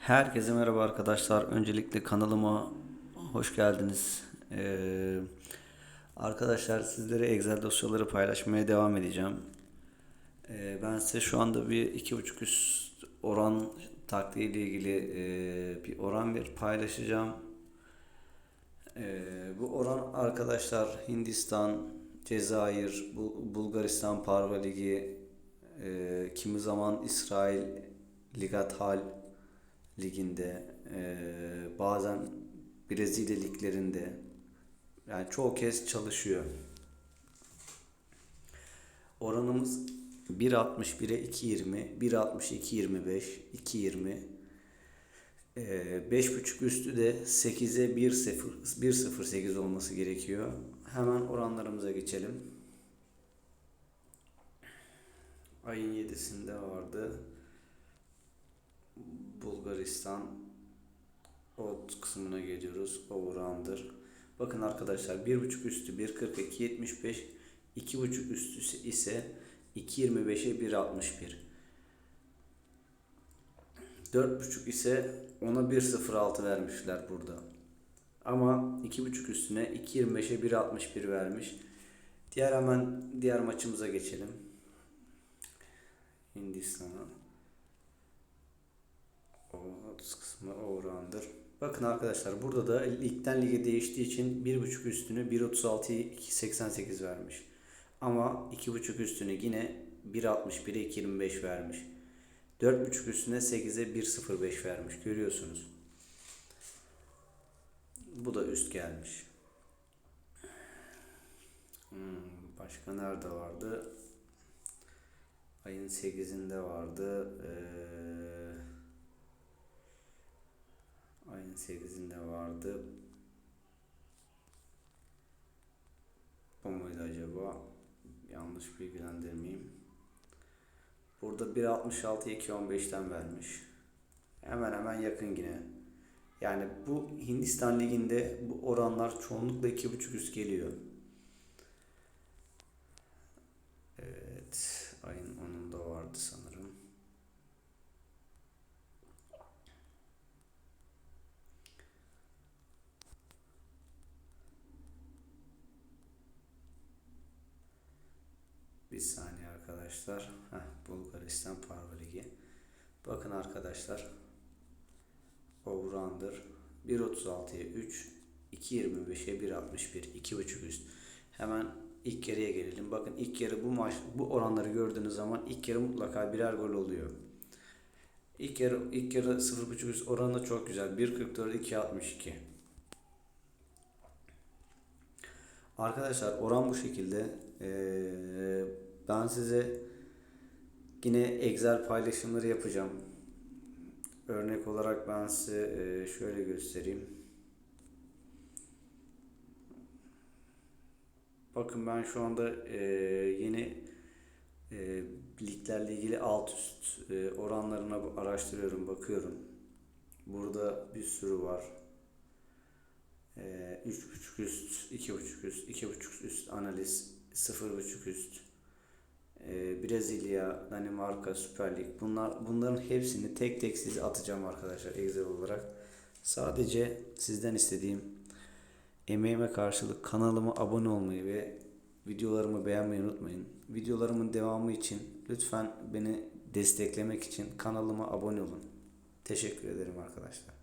Herkese merhaba arkadaşlar. Öncelikle kanalıma hoş geldiniz. Ee, arkadaşlar sizlere Excel dosyaları paylaşmaya devam edeceğim. Ee, ben size şu anda bir iki buçuk üst oran taktiği ile ilgili e, bir oran bir paylaşacağım. Ee, bu oran arkadaşlar Hindistan, Cezayir, Bul- Bulgaristan Parva Ligi, e, kimi zaman İsrail Ligathal liginde, e, bazen Brezilya liglerinde yani çoğu kez çalışıyor. Oranımız 1.61'e 2.20, 1.62 25, 2.20 e, 5.5 üstü de 8'e 1.0 1.08 olması gerekiyor. Hemen oranlarımıza geçelim. Ayın 7'sinde vardı. Bulgaristan Ot kısmına geliyoruz. Overundır. Bakın arkadaşlar 1.5 üstü 1.42 75 2.5 üstü ise 2.25'e 1.61 4.5 ise ona 1.06 vermişler burada. Ama 2.5 üstüne 2.25'e 1.61 vermiş. Diğer hemen diğer maçımıza geçelim. Hindistan'a. O 30 kısmı overundır. Bakın arkadaşlar burada da ligden lige değiştiği için 1.5 üstünü 1.36'yı 2.88 vermiş. Ama 2.5 üstünü yine 1.61'e 2.25 vermiş. 4.5 üstüne 8'e 1.05 vermiş. Görüyorsunuz. Bu da üst gelmiş. Hmm, başka nerede vardı? Ayın 8'inde vardı. Ee, ayın 8'inde vardı. Bu muydu acaba? Yanlış bilgilendirmeyeyim. Burada 1.66 2.15'ten vermiş. Hemen hemen yakın yine. Yani bu Hindistan liginde bu oranlar çoğunlukla 2.5 üst geliyor. Evet. Ayın 10'unda vardı sanırım. Bir saniye arkadaşlar. Heh, Bulgaristan Parva Ligi. Bakın arkadaşlar. Overunder 1.36'ya 3, 2.25'e 1.61, 2.5 üst. Hemen ilk yarıya gelelim. Bakın ilk yarı bu maç bu oranları gördüğünüz zaman ilk yarı mutlaka birer gol oluyor. İlk yarı ilk yarı 0.5 üst oranı çok güzel. 1.44 2.62. Arkadaşlar oran bu şekilde. Ee, ben size yine Excel paylaşımları yapacağım. Örnek olarak ben size e, şöyle göstereyim. Bakın ben şu anda e, yeni e, liglerle ilgili alt üst oranlarına araştırıyorum, bakıyorum. Burada bir sürü var. E, 3.5 üst, 2.5 üst, 2.5 üst analiz, 0.5 üst. Brezilya, Danimarka, Süper Lig. Bunlar bunların hepsini tek tek size atacağım arkadaşlar Excel olarak. Sadece sizden istediğim emeğime karşılık kanalıma abone olmayı ve videolarımı beğenmeyi unutmayın. Videolarımın devamı için lütfen beni desteklemek için kanalıma abone olun. Teşekkür ederim arkadaşlar.